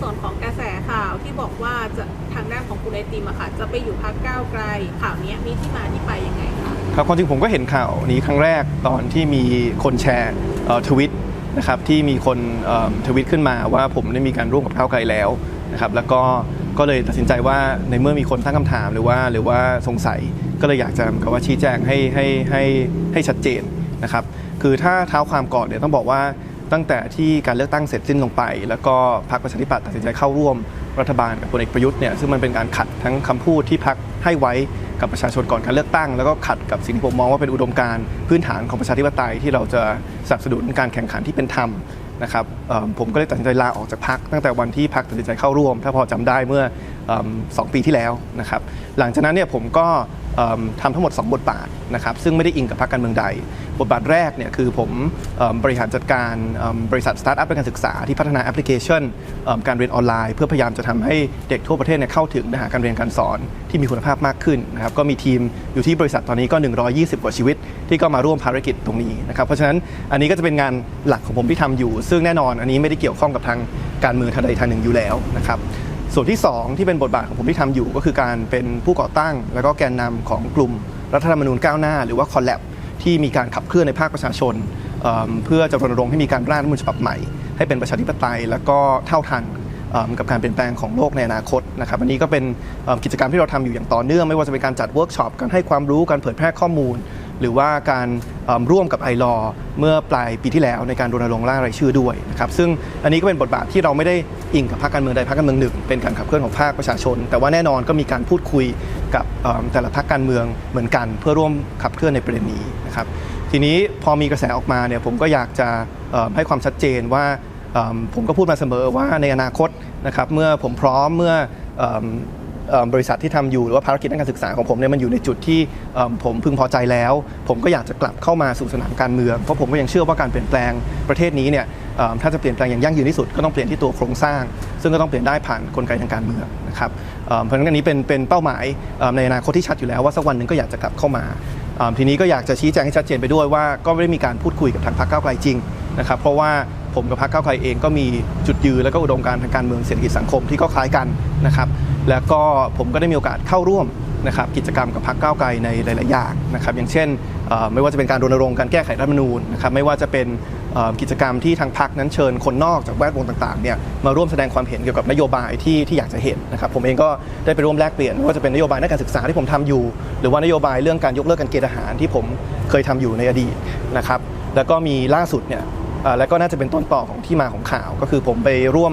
ส่วนของกระแสข่าวที่บอกว่าจะทางด้านของคุณไอติมอะค่ะ จะไปอยู่พักก้าวไกลข่าวนี้มีที่มาที่ไปยังไงคะครับความจริงผมก็เห็นข่าวนี้ครั้งแรกตอนที่มีคนแชร์ทวิตนะครับที่มีคนทวิตขึ้นมาว่าผมได้มีการร่วมกับก้าวไกลแล้วนะครับแล้วก็ก็เลยตัดสินใจว่าในเมื่อมีคนตั้งคำถามหรือว่าหรือว่าสงสัยก็เลยอยากจะกับว่าชี้แจงให้ให้ให้ให้ชัดเจนนะครับคือถ้าเท้าความก่อนเนี่ยต้องบอกว่า ตั้งแต่ที่การเลือกตั้งเสร็จสิ้นลงไป แล้วก็พรรคประชาธิปัตย์ตัดสินใจเข้าร่วมรัฐบาลกับพลเอกประยุทธ์เนี่ยซึ่งมันเป็นการขัดทั้งคำพูดที่พรรคให้ไว้กับประชาชนก่อนการเลือกตั้ง แล้วก็ขัดกับสิ่งที่ผมมองว่าเป็นอุดมการณ์พื้นฐานของประชาธิปไตยที่เราจะสนับสนุนการแข่งขันที่เป็นธรรมนะครับผมก็เลยตัดสินใจลาออกจากพักตั้งแต่วันที่พักตัดสินใจเข้าร่วม ถ้าพอจำได้เมื่อเอิ่มสองปีที่แล้วนะครับหลังจากนั้นเนี่ยผมก็ ทำทั้งหมด 2 บทบาทนะครับซึ่งไม่ได้อิงกับพรรคการเมืองใด บทบาทแรกเนี่ยคือผมบริหารจัดการบริษัทสตาร์ทอัพด้านการศึกษาที่พัฒนาแอปพลิเคชันการเรียนออนไลน์ เพื่อพยายามจะทำให้เด็กทั่วประเทศเนี่ยเข้าถึงเนื้อหาการเรียนการสอนที่มีคุณภาพมากขึ้นนะครับก็มีทีมอยู่ที่บริษัทตอนนี้ก็ 120 กว่าชีวิต ที่ก็มาร่วมภารกิจตรงนี้นะครับเพราะฉะนั้นอันนี้ก็จะเป็นงานหลักของผมที่ทำอยู่ ซึ่งแน่นอนอันนี้ไม่ได้เกี่ยวข้องกับทางการเมืองทางใดทางหนึ่งอยู่แล้วนะครับ ส่วนที่ 2 ที่เป็นบทบาทของผมที่ทำอยู่ ก็คือการเป็นผู้ก่อตั้ง แล้วก็แกนนำของกลุ่มรัฐธรรมนูญก้าวหน้า หรือว่าคอลแลบที่มีการขับเคลื่อนในภาคประชาชนเเพื่อจะรณรงค์ให้มีการร่างรัฐธรรมนูญฉบับใหม่ ให้เป็นประชาธิปไตย แล้วก็เท่าทันกับการเปลี่ยนแปลงของโลกในอนาคตนะครับอันนี้ก็เป็นกิจกรรมที่เราทำอยู่อย่างต่อเนื่อง ไม่ว่าจะเป็นการจัดเวิร์กช็อปการให้ความรู้การเผยแพร่ข้อมูล หรือว่าการร่วมกับไอรอเมื่อปลายปีที่แล้วในการรณรงค์ร่างรายชื่อด้วยนะครับซึ่งอันนี้ก็เป็นบทบาทที่เราไม่ได้อิงกับพรรคการเมืองใดพรรคการเมืองหนึ่งเป็นการขับเคลื่อนของภาคประชาชน แต่ว่าแน่นอนก็มีการพูดคุยกับแต่ละพรรคการเมืองเหมือนกัน เพื่อร่วมขับเคลื่อนในประเด็นนี้นะครับทีนี้พอมีกระแสออกมาเนี่ยผมก็อยากจะให้ความชัดเจนว่าผมก็พูดมาเสมอว่าในอนาคตนะครับเมื่อผมพร้อมเมื่อ บริษัทที่ทำอยู่หรือว่าภารกิจด้านการศึกษาของผมเนี่ยมันอยู่ในจุดที่ผมพึงพอใจแล้ว ผมก็อยากจะกลับเข้ามาสู่สนามการเมืองเพราะผมก็ยังเชื่อว่าการเปลี่ยนแปลงประเทศนี้เนี่ยถ้าจะเปลี่ยนแปลงอย่างยั่งยืนที่สุดก็ต้องเปลี่ยนที่ตัวโครงสร้าง ซึ่งก็ต้องเปลี่ยนได้ผ่านกลไกทางการเมืองนะครับเพราะฉะนั้นอันนี้เป็นเป็นเป้าหมายในอนาคตที่ชัดอยู่แล้วว่าสักวันหนึ่งก็อยากจะกลับเข้ามาทีนี้ก็อยากจะชี้แจงให้ชัดเจนไปด้วยว่าก็ไม่ได้มีการพูดคุยกับทางพรรคก้าวไกลจริงนะครับเพราะว่าผมกับพรรคก้าวไกลเองก็มีจุดยืนและก็อุดมการทางการเมืองเศรษฐกิจสังคมที่ก็คล้ายกันนะครับ แล้วก็ผมก็ได้มีโอกาสเข้าร่วมนะครับกิจกรรมกับพรรคก้าวไกลในหลาย ๆ อย่างนะครับอย่างเช่นไม่ว่าจะเป็นการรณรงค์การแก้ไขรัฐมนูญนะครับไม่ว่าจะเป็นกิจกรรมที่ทางพรรคนั้นเชิญคนนอกจากแวดวงต่าง ๆ เนี่ยมาร่วมแสดงความเห็นเกี่ยวกับนโยบายที่ที่อยากจะเห็นนะครับผมเองก็ได้ไปร่วมแลกเปลี่ยนไม่ว่าจะเป็นนโยบายด้านการศึกษาที่ผมทำอยู่ หรือว่านโยบายเรื่องการยกเลิกการเกณฑ์ทหารที่ผมเคยทำอยู่ในอดีตนะครับแล้วก็มีล่าสุดเนี่ยแล้วก็น่าจะเป็นต้นต่อของที่มาของข่าว ก็คือผมไปร่วม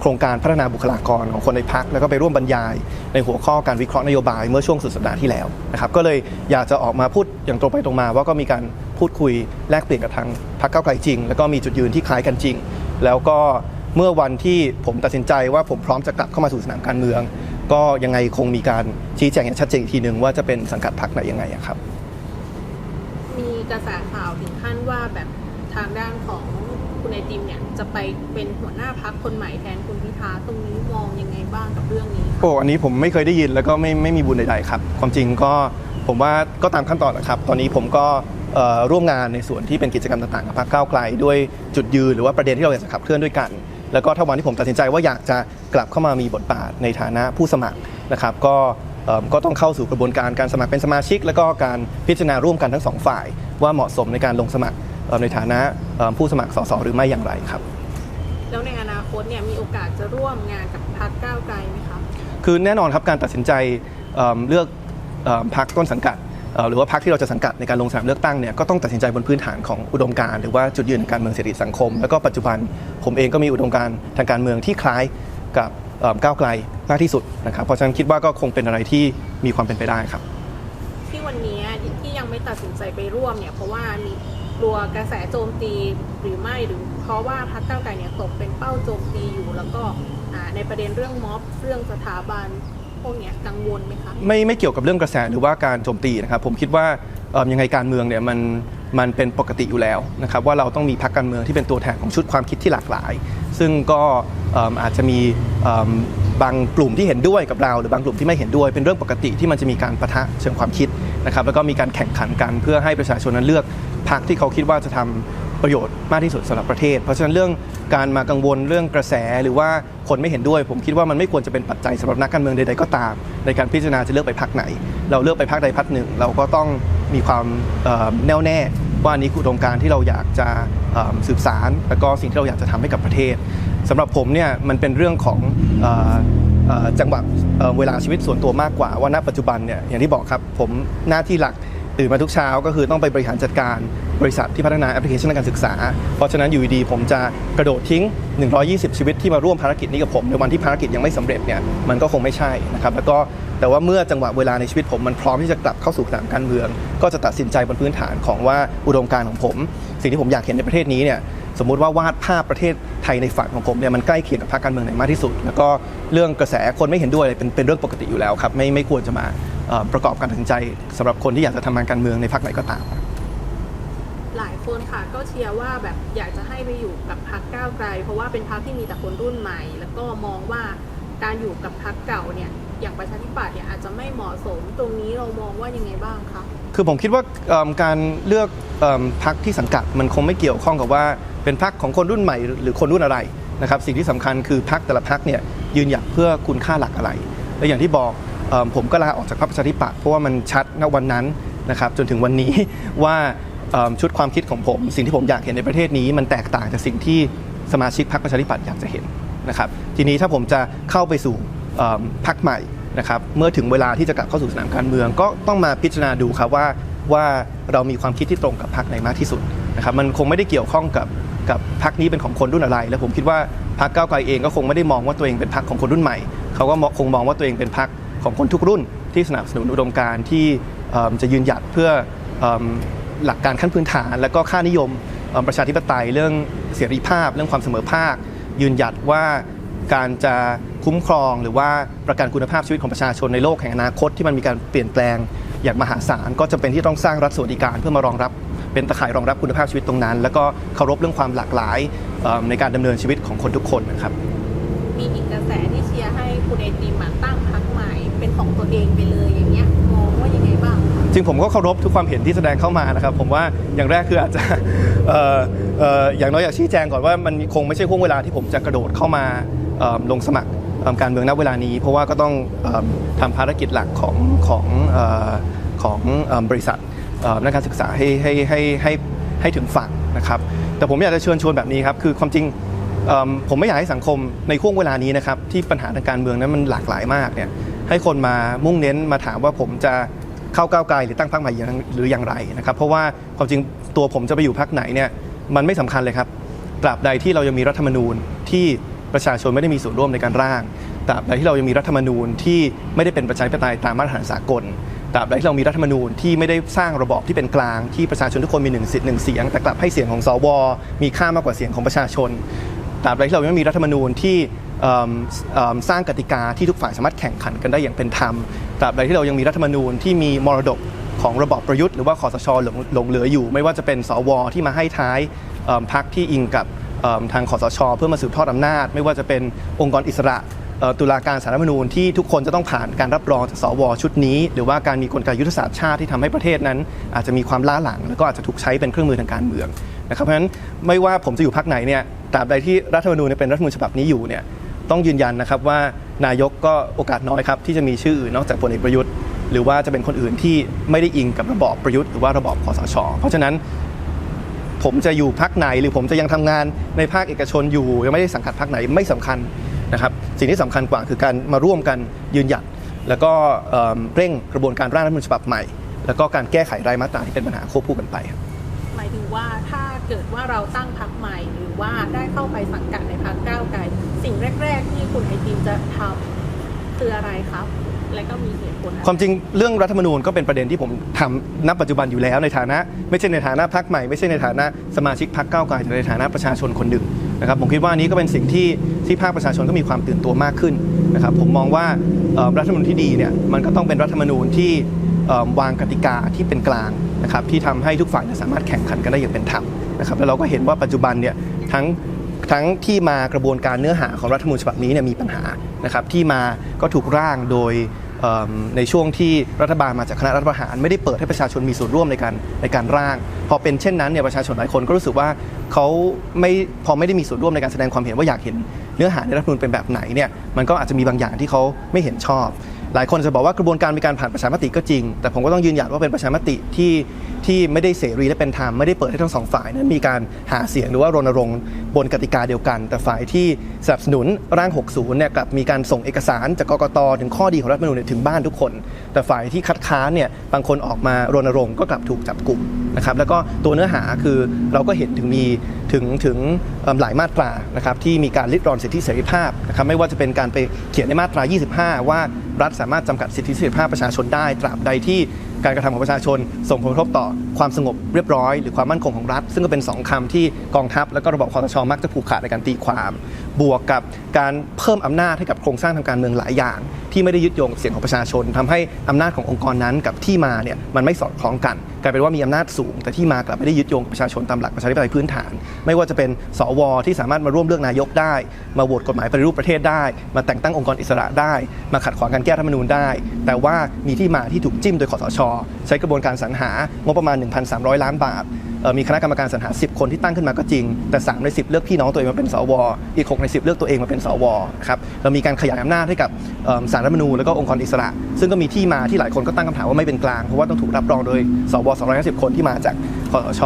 โครงการพัฒนาบุคลากรของคนในพักแล้วก็ไปร่วมบรรยาย ในหัวข้อการวิเคราะห์นโยบายเมื่อช่วงสุดสัปดาห์ที่แล้วนะครับก็เลยอยากจะออกมาพูดอย่างตรงไปตรงมาว่าก็มีการพูดคุยแลกเปลี่ยนกับทางพรรคก้าวไกลจริง แล้วก็มีจุดยืนที่คล้ายกันจริง แล้วก็เมื่อวันที่ผมตัดสินใจว่าผมพร้อมจะกลับเข้ามาสู่สนามการเมือง ก็ยังไงคงมีการชี้แจงอย่างชัดเจนอีกทีหนึ่งว่าจะเป็นสังกัดพรรคไหนยังไงอะครับ มีกระแสข่าวถึงขั้นว่าแบบทางด้านของ คุณไอติมเนี่ยจะไปเป็นหัวหน้าพักคนใหม่แทนคุณพิธาตรงนี้มองยังไงบ้างกับเรื่องนี้โอ้อันนี้ผมไม่เคยได้ยินแล้วก็ไม่ไม่มีบุญใดๆครับ ความจริงก็ผมว่าก็ตามขั้นตอนนะครับ ตอนนี้ผมก็ร่วมงานในส่วนที่เป็นกิจกรรมต่างๆกับพรรคก้าวไกล ด้วยจุดยืนหรือว่าประเด็นที่เราอยากจะขับเคลื่อนด้วยกัน แล้วก็ถ้าวันที่ผมตัดสินใจว่าอยากจะกลับเข้ามามีบทบาทในฐานะผู้สมัครนะครับ ก็ก็ต้องเข้าสู่กระบวนการการสมัครเป็นสมาชิก แล้วก็การพิจารณาร่วมกันทั้งสองฝ่าย ว่าเหมาะสมในการลงสมัคร ในฐานะเอิ่มผู้สมัครสสหรือไม่อย่างไรครับ แล้วในอนาคตเนี่ยมีโอกาสจะร่วมงานกับพักก้าวไกลไหมคะคือแน่นอนครับการตัดสินใจเอิ่มเลือกเอิ่มพรรคต้นสังกัดเอ่อหรือว่าพรรคที่เราจะสังกัดในการลงสนามเลือกตั้งเนี่ยก็ต้องตัดสินใจบนพื้นฐานของอุดมการณ์หรือว่าจุดยืนทางการเมืองเศรษฐกิจสังคม แล้วก็ปัจจุบันผมเองก็มีอุดมการณ์ทางการเมืองที่คล้ายกับเอิ่มก้าวไกลมากที่สุดนะครับเพราะฉะนั้นคิดว่าก็คงเป็นอะไรที่มีความเป็นไปได้ครับ ที่วันนี้ที่ยังไม่ตัดสินใจไปร่วมเนี่ยเพราะว่ามี กลัวกระแสโจมตีหรือไม่หรือ เพราะว่าพรรคก้าวไกลเนี่ยตกเป็นเป้าโจมตีอยู่แล้วก็ในประเด็นเรื่องม็อบเรื่องสถาบันพวกเนี้ยกังวลไหมคะไม่ไม่เกี่ยวกับเรื่องกระแสหรือว่าการโจมตีนะครับผมคิดว่ายังไงการเมืองเนี่ยมันมันเป็นปกติอยู่แล้วนะครับว่าเราต้องมีพรรคการเมืองที่เป็นตัวแทนของชุดความคิดที่หลากหลาย ซึ่งก็อาจจะมีบางกลุ่มที่เห็นด้วยกับเรา หรือบางกลุ่มที่ไม่เห็นด้วยเป็นเรื่องปกติที่มันจะมีการปะทะเชิงความคิด นะครับแล้วก็มีการแข่งขันกันเพื่อให้ประชาชนนั้นเลือกพรรคที่เขาคิดว่าจะทำประโยชน์มากที่สุดสำหรับประเทศ เพราะฉะนั้นเรื่องการมากังวลเรื่องกระแสหรือว่าคนไม่เห็นด้วย ผมคิดว่ามันไม่ควรจะเป็นปัจจัยสำหรับนักการเมืองใดๆก็ตาม ในการพิจารณาจะเลือกไปพักไหน เราเลือกไปพักใดพักหนึ่ง เราก็ต้องมีความแน่วแน่ว่าอันนี้คืออุดมการที่เราอยากจะสืบสาร แล้วก็สิ่งที่เราอยากจะทำให้กับประเทศสำหรับผมเนี่ยมันเป็นเรื่องของ จังหวะเเวลาชีวิตส่วนตัวมากกว่าว่าณปัจจุบันเนี่ยอย่างที่บอกครับผมหน้าที่หลักตื่นมาทุกเช้าก็คือต้องไปบริหารจัดการบริษัทที่พัฒนาแอปพลิเคชันการศึกษา เพราะฉะนั้นอยู่ดีผมจะกระโดดทิ้ง 120 ชีวิตที่มาร่วมภารกิจนี้กับผมในวันที่ภารกิจยังไม่สำเร็จเนี่ยมันก็คงไม่ใช่นะครับแล้วก็แต่ว่าเมื่อจังหวะเวลาในชีวิตผมมันพร้อมที่จะกลับเข้าสู่สนามการเมือง ก็จะตัดสินใจบนพื้นฐานของว่าอุดมการณ์ของผม สิ่งที่ผมอยากเห็นในประเทศนี้เนี่ย สมมุติว่าวาดภาพประเทศไทยในฝันของผมเนี่ยมันใกล้เคียงกับพรรคการเมืองไหนมากที่สุด แล้วก็เรื่องกระแสคนไม่เห็นด้วยเป็นเป็นเรื่องปกติอยู่แล้วครับไม่ไม่ควรจะมาประกอบการตัดสินใจสำหรับคนที่อยากจะทำงานการเมืองในพรรคไหนก็ตาม หลายคนค่ะก็เชียร์ว่าแบบอยากจะให้ไปอยู่กับพรรคก้าวไกล เพราะว่าเป็นพรรคที่มีแต่คนรุ่นใหม่ แล้วก็มองว่าการอยู่กับพรรคเก่าเนี่ย อย่างประชาธิปัตย์เนี่ยอาจจะไม่เหมาะสมตรงนี้เรามองว่ายังไงบ้างคะคือผมคิดว่าการเลือกอพักที่สังกัดมันคงไม่เกี่ยวข้องกับว่าเป็นพักของคนรุ่นใหม่หรือคนรุ่นอะไรนะครับสิ่งที่สำคัญคือพักแต่ละพักเนี่ยยืนหยัดเพื่อคุณค่าหลักอะไร และอย่างที่บอกอผมก็ลาออกจากพรรคประชาธิปัตย์เพราะว่ามันชัดณวันนั้นนะครับจนถึงวันนี้ว่าชุดความคิดของผม สิ่งที่ผมอยากเห็นในประเทศนี้ มันแตกต่างจากสิ่งที่สมาชิกพรรคประชาธิปัตย์อยากจะเห็นนะครับทีนี้ถ้าผมจะเข้าไปสู่ พรรคใหม่นะครับเมื่อถึงเวลาที่จะกลับเข้าสู่สนามการเมือง ก็ต้องมาพิจารณาดูครับว่าว่าเรามีความคิดที่ตรงกับพรรคไหนมากที่สุดนะครับมันคงไม่ได้เกี่ยวข้องกับกับพรรคนี้เป็นของคนรุ่นอะไร แล้วผมคิดว่าพรรคก้าวไกลเองก็คงไม่ได้มองว่าตัวเองเป็นพรรคของคนรุ่นใหม่ เขาก็คงมองว่าตัวเองเป็นพรรคของคนทุกรุ่น ที่สนับสนุนอุดมการณ์ที่จะยืนหยัดเพื่ออหลักการขั้นพื้นฐาน และก็ค่านิยมประชาธิปไตยเรื่องเสรีภาพ เรื่องความเสมอภาค ยืนหยัดว่า การจะคุ้มครองหรือว่าประกันคุณภาพชีวิตของประชาชนในโลกแห่งอนาคตที่มันมีการเปลี่ยนแปลงอย่างมหาศาลก็จำเป็นที่ต้องสร้างรัฐสวัสดิการเพื่อมารองรับ เป็นตะข่ายรองรับคุณภาพชีวิตตรงนั้น แล้วก็เคารพเรื่องความหลากหลายในการดำเนินชีวิตของคนทุกคนนะครับ มีอีกกระแสที่เชียร์ให้คุณไอติมมาตั้งพรรคใหม่เป็นของตัวเองไปเลยอย่างเงี้ย จริงผมก็เคารพทุกความเห็นที่แสดงเข้ามานะครับ ผมว่าอย่างแรกคืออาจจะอย่างน้อยอยากชี้แจงก่อนว่ามันคงไม่ใช่ห่วงเวลาที่ผมจะกระโดดเข้ามาลงสมัครการเมืองณเวลานี้ เพราะว่าก็ต้องเอิ่มทำภารกิจหลักของของของบริษัทนักการศึกษาให้ให้ให้ให้ให้ถึงฝั่งนะครับ แต่ผมอยากจะเชิญชวนแบบนี้ครับ คือความจริงผมไม่อยากให้สังคมในห่วงเวลานี้นะครับที่ปัญหาทางการเมืองนั้นมันหลากหลายมากเนี่ยให้คนมามุ่งเน้นมาถามว่าผมจะ เข้าก้าวไกลหรือตั้งพรรคใหม่หรืออย่างไรนะครับเพราะว่าความจริงตัวผมจะไปอยู่พรรคไหนเนี่ยมันไม่สำคัญเลยครับตราบใดที่เรายังมีรัฐธรรมนูญที่ประชาชนไม่ได้มีส่วนร่วมในการร่างตราบใดที่เรายังมีรัฐธรรมนูญที่ไม่ได้เป็นประชาธิปไตยตามมาตรฐานสากลตราบใดที่เรามีรัฐธรรมนูญที่ไม่ได้สร้างระบอบที่เป็นกลางที่ประชาชนทุกคนมีหนึ่งสิทธิ์หนึ่งเสียง แต่กลับให้เสียงของสวมีค่ามากกว่าเสียงของประชาชนตราบใดที่เราไม่มีรัฐธรรมนูญที่ สร้างกติกาที่ทุกฝ่ายสามารถแข่งขันกันได้อย่างเป็นธรรม ตราบใดที่เรายังมีรัฐธรรมนูญที่มีมรดกของระบอบประยุทธ์หรือว่าคอสชหลงหลงเหลืออยู่ ไม่ว่าจะเป็นสวที่มาให้ท้ายพรรคที่อิงกับทางคอสช เพื่อมาสืบทอดอำนาจ ไม่ว่าจะเป็นองค์กรอิสระตุลาการสารรัฐมนูญที่ทุกคนจะต้องผ่านการรับรองจากสวชุดนี้ หรือว่าการมีกลไกยุทธศาสตร์ชาติที่ทำให้ประเทศนั้น อาจจะมีความล้าหลัง แล้วก็อาจจะถูกใช้เป็นเครื่องมือทางการเมืองนะครับเพราะฉะนั้นไม่ว่าผมจะอยู่พรรคไหนเนี่ยตราบใดที่รัฐธรรมนูญเป็นรัฐธรรมนูญฉบับนี้อยู่เนี่ย ต้องยืนยันนะครับว่านายกก็โอกาสน้อยครับที่จะมีชื่ออื่นนอกจากพลเอกประยุทธ์ หรือว่าจะเป็นคนอื่นที่ไม่ได้อิงกับระบอบประยุทธ์หรือว่าระบอบคอสช เพราะฉะนั้นผมจะอยู่พักไหนหรือผมจะยังทำงานในภาคเอกชนอยู่ยังไม่ได้สังกัดพักไหนไม่สำคัญนะครับสิ่งที่สำคัญกว่าคือการมาร่วมกันยืนหยัดแล้วก็เเร่งกระบวนการร่างรัฐธรรมนูญฉบับใหม่ แล้วก็การแก้ไขรายมาตราที่เป็นปัญหาควบคู่กันไป หมายถึงว่าถ้า เกิดว่าเราตั้งพรรคใหม่ หรือว่าได้เข้าไปสังกัดในพรรคก้าวไกลสิ่งแรก ๆ ที่คุณไอติมจะทำคืออะไรครับ และก็มีเหตุผลอะไรความจริงเรื่องรัฐธรรมนูญก็เป็นประเด็นที่ผมทำณปัจจุบันอยู่แล้วในฐานะ ไม่ใช่ในฐานะพักใหม่ไม่ใช่ในฐานะสมาชิกพักก้าวไกลแต่ในฐานะประชาชนคนหนึ่งนะครับผมคิดว่านี้ก็เป็นสิ่งที่ที่ภาคประชาชนก็มีความตื่นตัวมากขึ้นนะครับผมมองว่ารัฐธรรมนูญที่ดีเนี่ยมันก็ต้องเป็นรัฐธรรมนูญที่วางกติกาที่เป็นกลางนะครับที่ทำให้ทุกฝ่ายเนี่ยสามารถแข่งขันกันได้อย่างเป็นธรรม นะครับแล้วเราก็เห็นว่าปัจจุบันเนี่ยทั้งทั้งที่มากระบวนการเนื้อหาของรัฐธรรมนูญฉบับนี้เนี่ยมีปัญหานะครับที่มาก็ถูกร่างโดยในช่วงที่รัฐบาลมาจากคณะรัฐประหารไม่ได้เปิดให้ประชาชนมีส่วนร่วมในการในการร่าง พอเป็นเช่นนั้นเนี่ยประชาชนหลายคนก็รู้สึกว่าเขาไม่พอไม่ได้มีส่วนร่วมในการแสดงความเห็นว่าอยากเห็นเนื้อหาในรัฐธรรมนูญเป็นแบบไหนเนี่ยมันก็อาจจะมีบางอย่างที่เขาไม่เห็นชอบ หลายคนจะบอกว่ากระบวนการมีการผ่านประชามติก็จริง แต่ผมก็ต้องยืนยันว่าเป็นประชามติที่ที่ไม่ได้เสรีและเป็นธรรมไม่ได้เปิดให้ทั้งสองฝ่ายนั้นมีการหาเสียงหรือว่ารณรงค์บนกติกาเดียวกัน แต่ฝ่ายที่สนับสนุนร่าง 60 เนี่ยกลับมีการส่งเอกสารจากกกตถึงข้อดีของรัฐมนูญถึงบ้านทุกคน แต่ฝ่ายที่คัดค้านเนี่ยบางคนออกมารณรงค์ก็กลับถูกจับกลุ่มนะครับแล้วก็ตัวเนื้อหาคือเราก็เห็นถึงมีถึงถึงหลายมาตรานะครับที่มีการริดรอนสิทธิเสรีภาพนะครับไม่ว่าจะเป็นการไปเขียนในมาตรา 25 ว่า รัฐสามารถจำกัดสิทธิเสรีภาพประชาชนได้ ตราบใดที่การกระทำของประชาชน ส่งผลกระทบต่อความสงบเรียบร้อย หรือความมั่นคงของรัฐ ซึ่งก็เป็นสองคำที่กองทัพและก็ระบบคอสชมักจะผูกขาดในการตีความ บวกกับการเพิ่มอำนาจให้กับโครงสร้างทางการเมืองหลายอย่าง ที่ไม่ได้ยึดโยงกับเสียงของประชาชนทำให้อำนาจขององค์กรนั้นกับที่มาเนี่ยมันไม่สอดคล้องกันกลายเป็นว่ามีอำนาจสูง แต่ที่มากลับไม่ได้ยึดโยงกับประชาชนตามหลักประชาธิปไตยพื้นฐาน ไม่ว่าจะเป็นสวที่สามารถมาร่วมเลือกนายกได้ มาโหวตกฎหมายปฏิรูปประเทศได้ มาแต่งตั้งองค์กรอิสระได้มาขัดขวางการแก้รัฐธรรมนูญได้ แต่ว่ามีที่มาที่ถูกจิ้มโดยคอสช ใช้กระบวนการสรรหางบประมาณ 1,300 ล้านบาทมีคณะกรรมการสรรหา 10 คนที่ตั้งขึ้นมาก็จริง แต่ 3 ใน 10 เลือกพี่น้องตัวเองมาเป็นสว อีก 6 ใน 10 เลือกตัวเองมาเป็นสวครับเรามีการขยายอำนาจให้กับสารรัฐมนูญแล้วก็องค์กรอิสระ ซึ่งก็มีที่มาที่หลายคนก็ตั้งคำถามว่าไม่เป็นกลาง เพราะว่าต้องถูกรับรองโดยสว 250 คนที่มาจากคอสช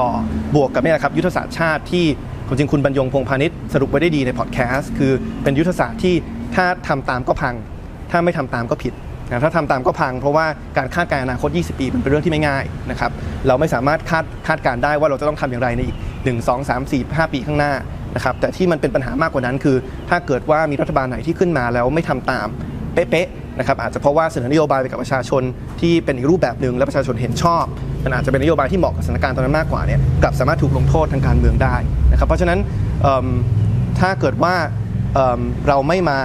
บวกกับนี่ยนะครับยุทธศาสตร์ชาติที่ความจริงคุณบรรยงพงพาณิชย์สรุปไว้ได้ดีในพอดแคสต์คือเป็นยุทธศาสตร์ที่ถ้าทำตามก็พัง ถ้าไม่ทำตามก็ผิดนะถ้าทำตามก็พัง เพราะว่าการคาดการณ์อนาคต 20 ปีมันเป็นเรื่องที่ไม่ง่ายนะครับเราไม่สามารถคาดคาดการได้ว่าเราจะต้องทำอย่างไรในอีก 1 2 3 4 5 ปีข้างหน้านะครับแต่ที่มันเป็นปัญหามากกว่านั้นคือ ถ้าเกิดว่ามีรัฐบาลไหนที่ขึ้นมาแล้วไม่ทำตามเป๊ะๆนะครับอาจจะเพราะว่าเสนอนโยบายไปกับประชาชนที่เป็นอีกรูปแบบหนึ่งและประชาชนเห็นชอบ มันอาจจะเป็นนโยบายที่เหมาะกับสถานการณ์ตอนนั้นมากกว่าเนี่ยกลับสามารถถูกลงโทษทางการเมืองได้นะครับเพราะฉะนั้นถ้าเกิดว่าเเราไม่มา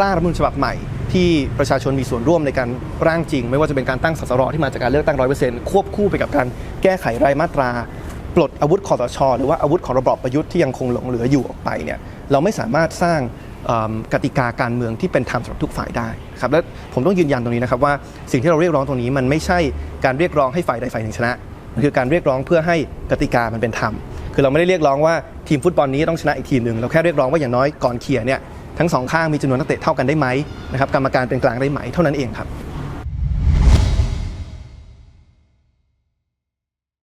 ร่างรัฐมนูญฉบับใหม่ ที่ประชาชนมีส่วนร่วมในการร่างจริง ไม่ว่าจะเป็นการตั้งสสรที่มาจากการเลือกตั้งร้อยเปอร์เซ็นต์ควบคู่ไปกับการแก้ไขรายมาตรา ปลดอาวุธคอสชหรือว่าอาวุธของระบอบประยุทธ์ที่ยังคงหลงเหลืออยู่ออกไปเนี่ยเราไม่สามารถสร้างกติกาการเมืองที่เป็นธรรมสำหรับทุกฝ่ายได้ครับและผมต้องยืนยันตรงนี้นะครับว่าสิ่งที่เราเรียกร้องตรงนี้มันไม่ใช่การเรียกร้องให้ฝ่ายใดฝ่ายหนึ่งชนะมันคือการเรียกร้องเพื่อให้กติกามันเป็นธรรมคือเราไม่ได้เรียกร้องว่าทีมฟุตบอลนี้ต้องชนะอีกทีมหนึ่งเราแค่เรียกร้องว่าอย่างน้อยก่อนเคลียเนี่ย ทั้งสองข้างมีจำนวนนักเตะเท่ากันได้ไหมนะครับกรรมการเป็นกลางได้ไหมเท่านั้นเองครับ